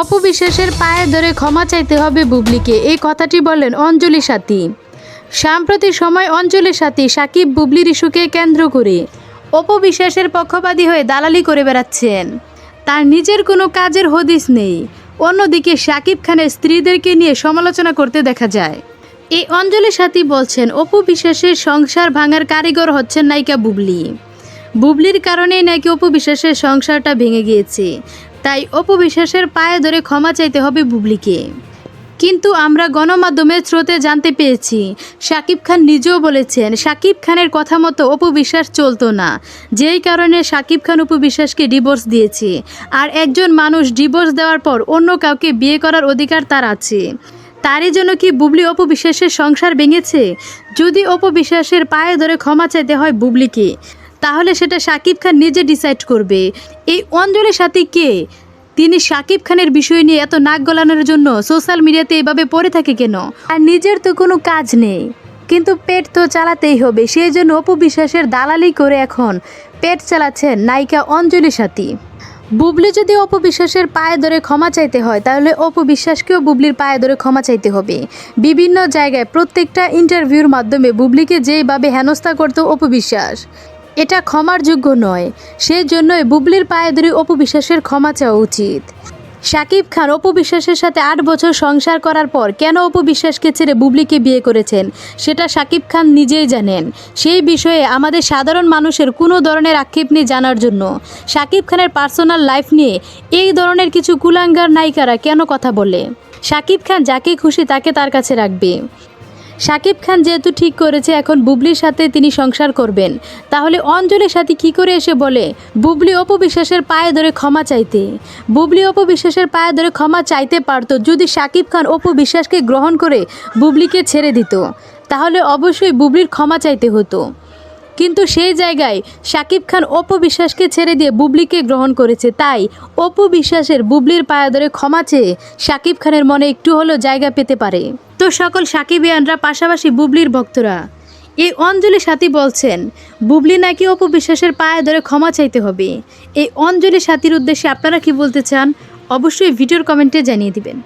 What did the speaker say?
অপবিশ্বাসের পায়ে ধরে ক্ষমা চাইতে হবে বুবলিকে। এই কথাটি বললেন অঞ্জলি সাথী। সাম্প্রতিক সময় অঞ্জলি সাথী সাকিব বুবলির ইস্যুকে কেন্দ্র করে অপবিশ্বাসের পক্ষপাতী হয়ে দালালি করে বেড়াচ্ছেন। তার নিজের কোনো কাজের হদিস নেই। অন্যদিকে সাকিব খানের স্ত্রীদেরকে নিয়ে সমালোচনা করতে দেখা যায়। এই অঞ্জলি সাথী বলছেন অপু বিশ্বাসের সংসার ভাঙার কারিগর হচ্ছেন নায়িকা বুবলি। বুবলির কারণেই নাকি অপু বিশ্বাসের সংসারটা ভেঙে গিয়েছে। তাই অপু বিশ্বাসের পায়ে ধরে ক্ষমা চাইতে হবে বুবলিকে। কিন্তু আমরা গণমাধ্যমের স্রোতে জানতে পেরেছি শাকিব খান নিজেও বলেছেন শাকিব খানের কথা মতো অপু বিশ্বাস চলতো না। যেই কারণে শাকিব খান অপু বিশ্বাসকে ডিভোর্স দিয়েছে। আর একজন মানুষ ডিভোর্স দেওয়ার পর অন্য কাউকে বিয়ে করার অধিকার তার আছে। তারই জন্য কি বুবলি অপু বিশ্বাসের সংসার ভেঙেছে? যদি অপু বিশ্বাসের পায়ে ধরে ক্ষমা চাইতে হয় বুবলিকে তাহলে সেটা শাকিব খান নিজে ডিসাইড করবে। এই অঞ্জলির সাথে কে? তিনি শাকিব খানের বিষয় নিয়ে এত নাক গলানোর জন্য সোশ্যাল মিডিয়াতে এভাবে পড়ে থাকে কেন? আর নিজের তো কোনো কাজ নেই। কিন্তু পেট তো চালাতেই হবে, সেই জন্য অপু বিশ্বাসের দালালি করে এখন পেট চালাচ্ছেন নায়িকা অঞ্জলি সাথী। বুবলি যদি অপু বিশ্বাসের পায়ে ধরে ক্ষমা চাইতে হয়, তাহলে অপু বিশ্বাসকেও বুবলির পায়ে ধরে ক্ষমা চাইতে হবে। বিভিন্ন জায়গায় প্রত্যেকটা ইন্টারভিউর মাধ্যমে বুবলিকে যেইভাবে হেনস্থা করতো অপু বিশ্বাস। এটা ক্ষমার যোগ্য নয়। সেই জন্যই বুবলির পায়ে ধরে ক্ষমা চাওয়া উচিত। শাকিব খান অপু বিশ্বাসের সাথে আট বছর সংসার করার পর কেন অপু বিশ্বাসকে ছেড়ে বুবলিকে বিয়ে করেছেন, সেটা শাকিব খান নিজেই জানেন। সেই বিষয়ে আমাদের সাধারণ মানুষের কোনো ধরনের আক্ষেপ নেই জানার জন্য। শাকিব খানের পার্সোনাল লাইফ নিয়ে এই ধরনের কিছু কুলাঙ্গার নায়িকারা কেন কথা বলে? শাকিব খান যাকে খুশি তাকে তার কাছে রাখবে। শাকিব খান যেহেতু ঠিক করেছে, এখন বুবলির সাথে তিনি সংসার করবেন। তাহলে অঞ্জলির সাথে কি করে এসে বলে, বুবলি অপবিশ্বাসের পায়ে ধরে ক্ষমা চাইতে? বুবলি অপবিশ্বাসের পায়ে ধরে ক্ষমা চাইতে পারতো যদি শাকিব খান অপবিশ্বাসকে গ্রহণ করে বুবলিকে ছেড়ে দিত। তাহলে অবশ্যই বুবলির ক্ষমা চাইতে হতো। কিন্তু সেই জায়গায় শাকিব খান অপু বিশ্বাসকে ছেড়ে দিয়ে বুবলিকে গ্রহণ করেছে। তাই অপু বিশ্বাসের বুবলির পায়ে ধরে ক্ষমা চেয়ে শাকিব খানের মনে একটু হলেও জায়গা পেতে পারে। তো সকল সাকিবিয়ানরা পাশাপাশি বুবলির ভক্তরা। এই অঞ্জলি সাথী বলছেন, বুবলি নাকি অপু বিশ্বাসের পায়ে ধরে ক্ষমা চাইতে হবে। এই অঞ্জলি সাথীর উদ্দেশ্যে আপনারা কি বলতে চান, অবশ্যই ভিডিওর কমেন্টে জানিয়ে দিবেন।